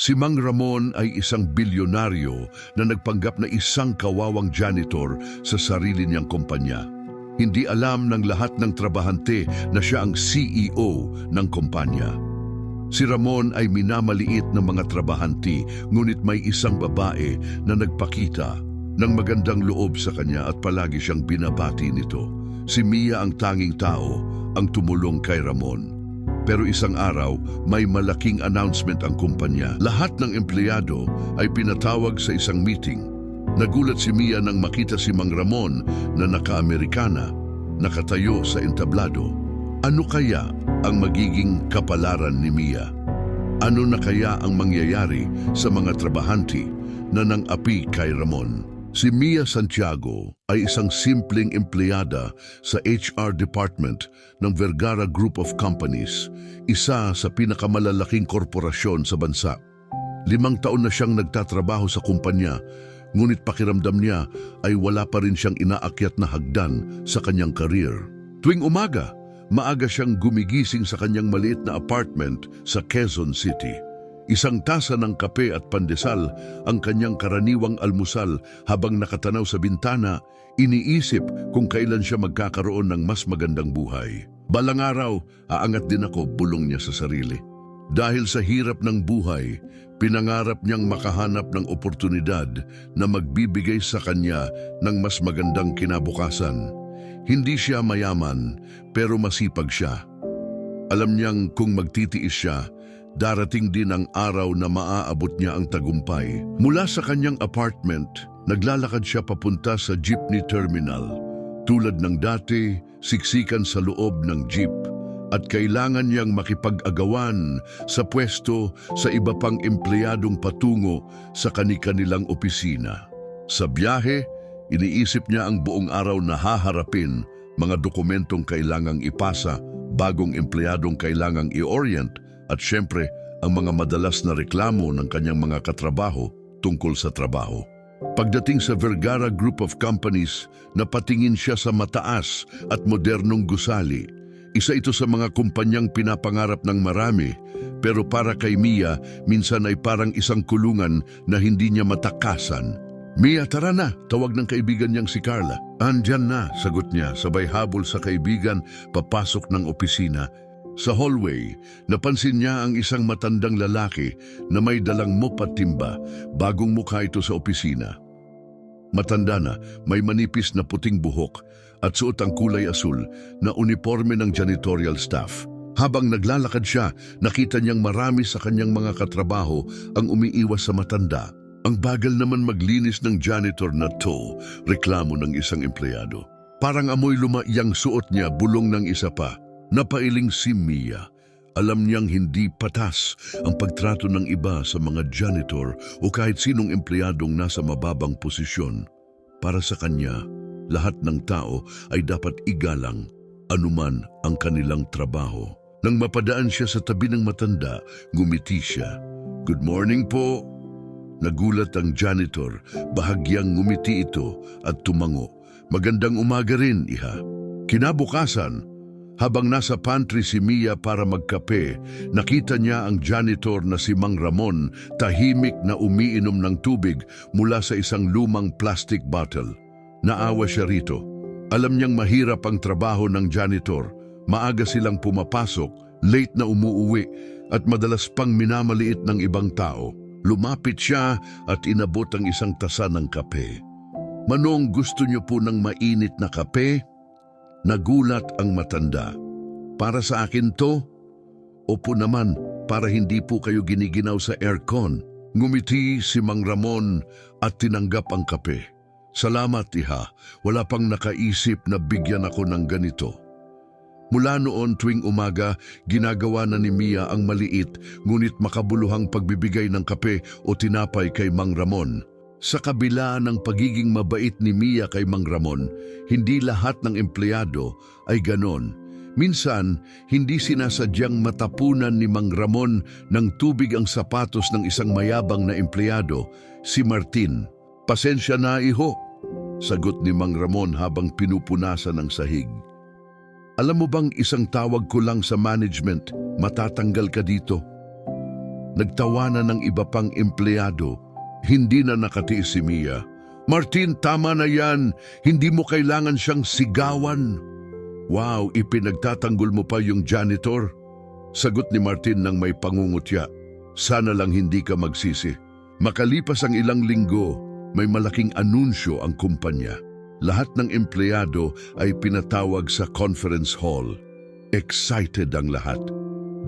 Si Mang Ramon ay isang bilyonaryo na nagpanggap na isang kawawang janitor sa sarili niyang kumpanya. Hindi alam ng lahat ng trabahante na siya ang CEO ng kumpanya. Si Ramon ay minamaliit ng mga trabahante ngunit may isang babae na nagpakita ng magandang loob sa kanya at palagi siyang binabati nito. Si Mia ang tanging tao ang tumulong kay Ramon. Pero isang araw, may malaking announcement ang kumpanya. Lahat ng empleyado ay pinatawag sa isang meeting. Nagulat si Mia nang makita si Mang Ramon na naka-Amerikana, nakatayo sa entablado. Ano kaya ang magiging kapalaran ni Mia? Ano na kaya ang mangyayari sa mga trabahante na nang api kay Ramon? Si Mia Santiago ay isang simpleng empleyada sa HR department ng Vergara Group of Companies, isa sa pinakamalalaking korporasyon sa bansa. Limang taon na siyang nagtatrabaho sa kumpanya, ngunit pakiramdam niya ay wala pa rin siyang inaakyat na hagdan sa kanyang career. Tuwing umaga, maaga siyang gumigising sa kanyang maliit na apartment sa Quezon City. Isang tasa ng kape at pandesal ang kanyang karaniwang almusal habang nakatanaw sa bintana, iniisip kung kailan siya magkakaroon ng mas magandang buhay. Balang araw, aangat din ako, bulong niya sa sarili. Dahil sa hirap ng buhay, pinangarap niyang makahanap ng oportunidad na magbibigay sa kanya ng mas magandang kinabukasan. Hindi siya mayaman, pero masipag siya. Alam niyang kung magtitiis siya, darating din ang araw na maaabot niya ang tagumpay. Mula sa kanyang apartment, naglalakad siya papunta sa jeepney terminal. Tulad ng dati, siksikan sa loob ng jeep at kailangan niyang makipag-agawan sa pwesto sa iba pang empleyadong patungo sa kani-kanilang opisina. Sa biyahe, iniisip niya ang buong araw na haharapin mga dokumentong kailangang ipasa, bagong empleyadong kailangang i-orient at syempre ang mga madalas na reklamo ng kanyang mga katrabaho tungkol sa trabaho. Pagdating sa Vergara Group of Companies, napatingin siya sa mataas at modernong gusali. Isa ito sa mga kumpanyang pinapangarap ng marami, pero para kay Mia, minsan ay parang isang kulungan na hindi niya matakasan. Mia, tara na, tawag ng kaibigan niyang si Carla. Andyan na, sagot niya, sabay habol sa kaibigan, papasok ng opisina. Sa hallway, napansin niya ang isang matandang lalaki na may dalang mop at timba, bagong mukha ito sa opisina. Matanda na, may manipis na puting buhok at suot ang kulay asul na uniforme ng janitorial staff. Habang naglalakad siya, nakita niyang marami sa kanyang mga katrabaho ang umiiwas sa matanda. Ang bagal naman maglinis ng janitor na to, reklamo ng isang empleyado. Parang amoy lumaiyang suot niya bulong ng isa pa. Napailing si Mia. Alam niyang hindi patas ang pagtrato ng iba sa mga janitor o kahit sinong empleyadong nasa mababang posisyon. Para sa kanya, lahat ng tao ay dapat igalang anuman ang kanilang trabaho. Nang mapadaan siya sa tabi ng matanda, ngumiti siya. Good morning po. Nagulat ang janitor, bahagyang ngumiti ito at tumango. Magandang umaga rin, iha. Kinabukasan, habang nasa pantry si Mia para magkape, nakita niya ang janitor na si Mang Ramon tahimik na umiinom ng tubig mula sa isang lumang plastic bottle. Naawa siya rito. Alam niyang mahirap ang trabaho ng janitor. Maaga silang pumapasok, late na umuuwi, at madalas pang minamaliit ng ibang tao. Lumapit siya at inabot ang isang tasa ng kape. Manong gusto niyo po ng mainit na kape? Nagulat ang matanda. Para sa akin to? Opo naman, para hindi po kayo giniginaw sa aircon. Ngumiti si Mang Ramon at tinanggap ang kape. Salamat, iha. Wala pang nakaisip na bigyan ako ng ganito. Mula noon tuwing umaga, ginagawa na ni Mia ang maliit ngunit makabuluhang pagbibigay ng kape o tinapay kay Mang Ramon. Sa kabila ng pagiging mabait ni Mia kay Mang Ramon, hindi lahat ng empleyado ay ganon. Minsan, hindi sinasadyang matapunan ni Mang Ramon ng tubig ang sapatos ng isang mayabang na empleyado, si Martin. Pasensya na iho, sagot ni Mang Ramon habang pinupunasan ng sahig. Alam mo bang isang tawag ko lang sa management, matatanggal ka dito? Nagtawanan ng iba pang empleyado. Hindi na nakatiis si Mia. Martin, tama na yan. Hindi mo kailangan siyang sigawan. Wow, ipinagtatanggol mo pa yung janitor. Sagot ni Martin ng may pangungutya. Sana lang hindi ka magsisi. Makalipas ang ilang linggo, may malaking anunsyo ang kumpanya. Lahat ng empleyado ay pinatawag sa conference hall. Excited ang lahat.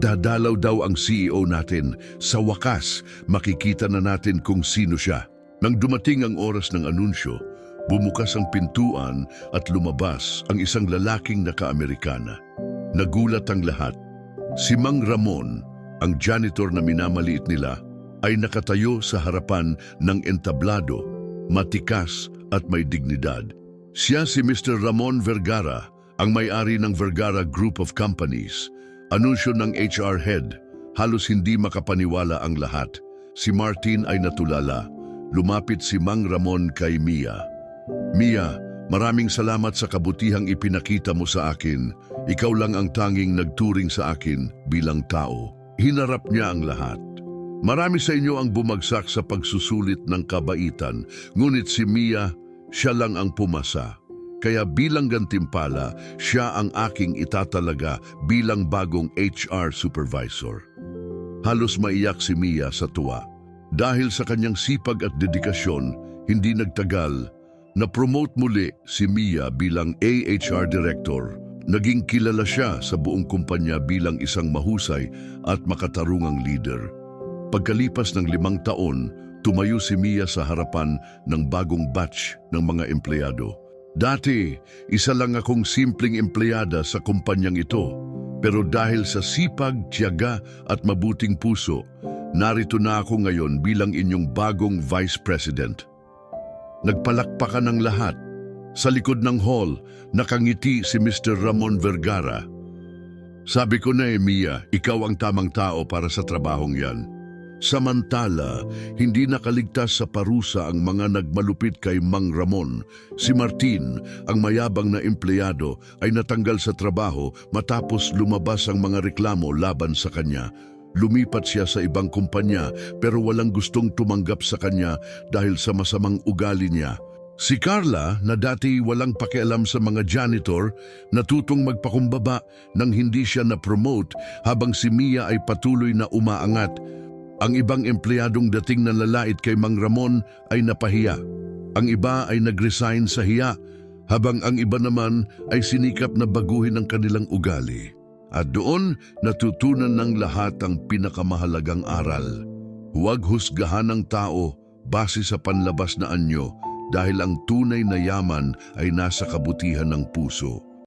Dadalaw daw ang CEO natin. Sa wakas, makikita na natin kung sino siya. Nang dumating ang oras ng anunsyo, bumukas ang pintuan at lumabas ang isang lalaking naka-Amerikana. Nagulat ang lahat. Si Mang Ramon, ang janitor na minamaliit nila, ay nakatayo sa harapan ng entablado, matikas at may dignidad. Siya si Mr. Ramon Vergara, ang may-ari ng Vergara Group of Companies. Anunsyo ng HR head, halos hindi makapaniwala ang lahat. Si Martin ay natulala. Lumapit si Mang Ramon kay Mia. Mia, maraming salamat sa kabutihang ipinakita mo sa akin. Ikaw lang ang tanging nagturing sa akin bilang tao. Hinarap niya ang lahat. Marami sa inyo ang bumagsak sa pagsusulit ng kabaitan, ngunit si Mia, siya lang ang pumasa. Kaya bilang gantimpala, siya ang aking itatalaga bilang bagong HR supervisor. Halos maiyak si Mia sa tuwa. Dahil sa kanyang sipag at dedikasyon, hindi nagtagal, na-promote muli si Mia bilang AHR Director. Naging kilala siya sa buong kumpanya bilang isang mahusay at makatarungang leader. Pagkalipas ng limang taon, tumayo si Mia sa harapan ng bagong batch ng mga empleyado. Dati, isa lang akong simpleng empleyada sa kumpanyang ito. Pero dahil sa sipag, tiyaga at mabuting puso, narito na ako ngayon bilang inyong bagong Vice President. Nagpalakpakan ng lahat. Sa likod ng hall, nakangiti si Mr. Ramon Vergara. Sabi ko na eh, Mia, ikaw ang tamang tao para sa trabahong yan. Samantala, hindi nakaligtas sa parusa ang mga nagmalupit kay Mang Ramon. Si Martin, ang mayabang na empleyado, ay natanggal sa trabaho matapos lumabas ang mga reklamo laban sa kanya. Lumipat siya sa ibang kumpanya pero walang gustong tumanggap sa kanya dahil sa masamang ugali niya. Si Carla, na dati walang pakialam sa mga janitor, natutong magpakumbaba nang hindi siya na-promote habang si Mia ay patuloy na umaangat. Ang ibang empleyadong dating na lalait kay Mang Ramon ay napahiya. Ang iba ay nag-resign sa hiya, habang ang iba naman ay sinikap na baguhin ang kanilang ugali. At doon natutunan ng lahat ang pinakamahalagang aral. Huwag husgahan ng tao base sa panlabas na anyo dahil ang tunay na yaman ay nasa kabutihan ng puso.